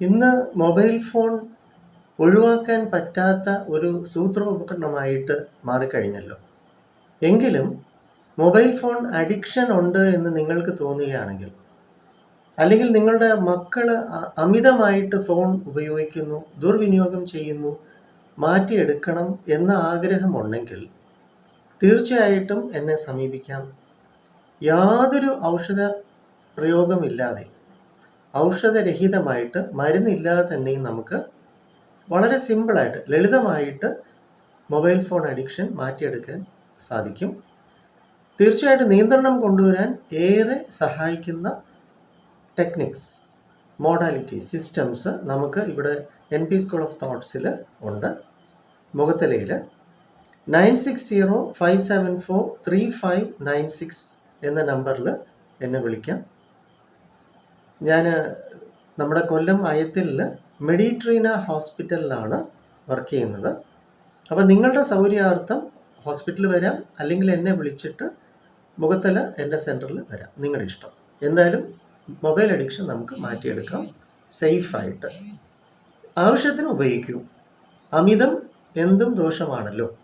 ഇന്ന് mobile phone ഒഴിവാക്കാൻ പറ്റാത്ത ഒരു സൂത്രോപകരണമായിട്ട് മാറിക്കഴിഞ്ഞല്ലോ. എങ്കിലും മൊബൈൽ ഫോൺ അഡിക്ഷൻ ഉണ്ട് എന്ന് നിങ്ങൾക്ക് തോന്നുകയാണെങ്കിൽ അല്ലെങ്കിൽ നിങ്ങളുടെ മക്കൾ അമിതമായിട്ട് ഫോൺ ഉപയോഗിക്കുന്നു ദുർവിനിയോഗം ചെയ്യുന്നു മാറ്റിയെടുക്കണം എന്ന ആഗ്രഹമുണ്ടെങ്കിൽ തീർച്ചയായിട്ടും എന്നെ സമീപിക്കാം. യാതൊരു ഔഷധ പ്രയോഗമില്ലാതെ ഔഷധരഹിതമായിട്ട് മരുന്നില്ലാതെ തന്നെയും നമുക്ക് വളരെ സിമ്പിളായിട്ട് ലളിതമായിട്ട് മൊബൈൽ ഫോൺ അഡിക്ഷൻ മാറ്റിയെടുക്കാൻ സാധിക്കും. തീർച്ചയായിട്ടും നിയന്ത്രണം കൊണ്ടുവരാൻ ഏറെ സഹായിക്കുന്ന ടെക്നിക്സ് മോഡാലിറ്റി സിസ്റ്റംസ് നമുക്ക് ഇവിടെ എൻ പി സ്കൂൾ ഓഫ് തോട്ട്സിൽ ഉണ്ട്. മുഖത്തലയിൽ nine six zero five seven four three five nine six എന്ന നമ്പറിൽ എന്നെ വിളിക്കാം. ഞാൻ നമ്മുടെ കൊല്ലം അയത്തിൽ മെഡിട്രീന ഹോസ്പിറ്റലിലാണ് വർക്ക് ചെയ്യുന്നത്. അപ്പോൾ നിങ്ങളുടെ സൗകര്യാർത്ഥം ഹോസ്പിറ്റലിൽ വരാം അല്ലെങ്കിൽ എന്നെ വിളിച്ചിട്ട് മുഖത്തല എന്റെ സെന്ററിൽ വരാം. നിങ്ങളുടെ ഇഷ്ടം. എന്തായാലും മൊബൈൽ അഡിക്ഷൻ നമുക്ക് മാറ്റിയെടുക്കാം. സേഫായിട്ട് ആവശ്യത്തിന് ഉപയോഗിക്കൂ. അമിതം എന്തും ദോഷമാണല്ലോ.